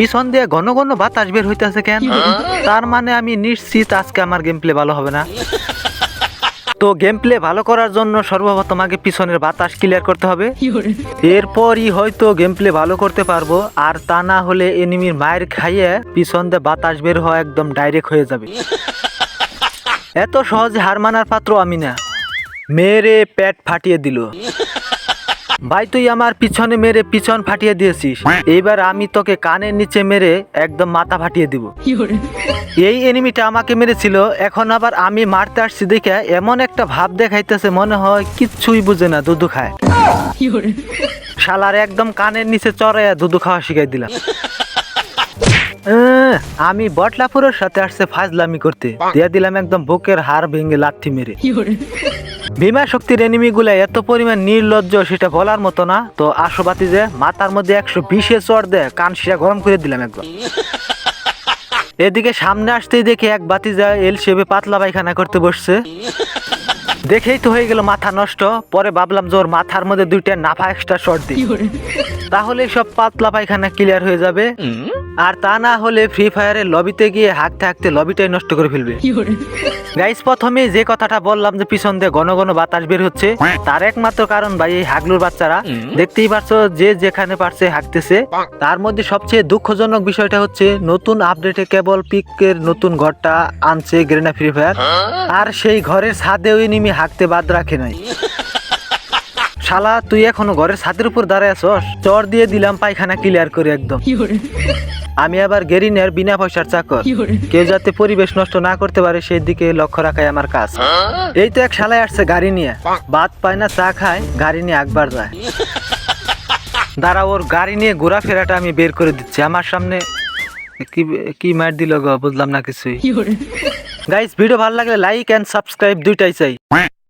পিছন দিয়ে ঘন ঘন বাতাস বের হইতেছে কেন? তার মানে আমি নিশ্চিত আজকে আমার গেম প্লে ভালো হবে না। তো গেম প্লে ভালো করার জন্য সর্বপ্রথম আগে পিছনের বাতাস ক্লিয়ার করতে হবে। এরপরই হয়তো গেম প্লে ভালো করতে পারব আর তা না হলে এনিমির মায়ের খাইয়ে পিছন দিয়ে বাতাস বের হওয়া একদম ডাইরেক্ট হয়ে যাবে। এত সহজে হার মানার পাত্র আমি না। মেরে পেট ফাটিয়ে দিল। ভাই তুই আমার পিছনে মেরে পিছন ফাটিয়ে দিয়েছিস। এইবার আমি তোকে কানের নিচে মেরে একদম মাথা ফাটিয়ে দিব। এই এনিমিটা আমাকে মেরেছিল এখন আবার আমি মারতে আসছি দেখে এমন একটা ভাব দেখাইতেছে মনে হয় কিচ্ছুই বুঝে না দুধু খায়। শালার একদম কানের নিচে চড়াইয়া দুধু খাওয়া শিখাই দিলাম। আহ, আমি বটলাপুরের সাথে আসছে ফাজলামি করতে। দিয়ে দিলাম একদম বুকের হাড় ভেঙে লাথি মেরে। বিমা শক্তির এনিমি গুলা এত পরিমাণ নির্লজ্জ সেটা বলার মতো না। তো আশোবাতি যে মাথার মধ্যে একশো বিশে চড় দেয় কান শিরা গরম করে দিলাম একদম এদিকে সামনে আসতেই দেখে এক বাতি যায় এল শেপে পাতলা পায়খানা করতে বসছে। দেখেই তো হয়ে গেল মাথা নষ্ট। পরে ভাবলাম যে ওর মাথার মধ্যে দুইটা নাফা এক্সট্রা শর্ট দিই। তাহলে সব পাতলা পায়খানা ক্লিয়ার হয়ে যাবে। আর তা না হলে ফ্রি ফায়ারের লবিতে গিয়ে হাঁকতে হাঁকতে লবিটাই নষ্ট করে ফেলবে। গাইস প্রথমে যে কথাটা বললাম যে পিছন দিয়ে ঘন ঘন বাতাস বের হচ্ছে তার একমাত্র কারণ ভাই এই হাগলুর বাচ্চারা। দেখতেই পারছ যে যেখানে পারছে হাঁকতেছে। তার মধ্যে সবচেয়ে দুঃখজনক বিষয়টা হচ্ছে নতুন আপডেটে কেবল পিকের নতুন ঘরটা আনছে গ্রেনা ফ্রি ফায়ার আর সেই ঘরের ছাদেও নিমি হাঁকতে বাদ রাখে নাই। শালা তুই এখনও ঘরের ছাদের উপর দাঁড়ায় আছস? চর দিয়ে দিলাম পায়খানা ক্লিয়ার করে একদম। আমি আবার গেরিনের বিনা পয়সার চাকর। কেউ যাতে পরিবেশ নষ্ট না করতে পারে সেই দিকে লক্ষ্য রাখাই আমার কাজ। এই তো এক শালায় আসছে গাড়ি নিয়ে। বাদ পায় না চা খায় গাড়ি নিয়ে একবার যায়। দাঁড়া ওর গাড়ি নিয়ে ঘোরাফেরাটা আমি বের করে দিচ্ছি। আমার সামনে কি কি মার দিল গো বুঝলাম না কিছুই। গাইস ভিডিও ভালো লাগলে লাইক অ্যান্ড সাবস্ক্রাইব দুইটাই চাই।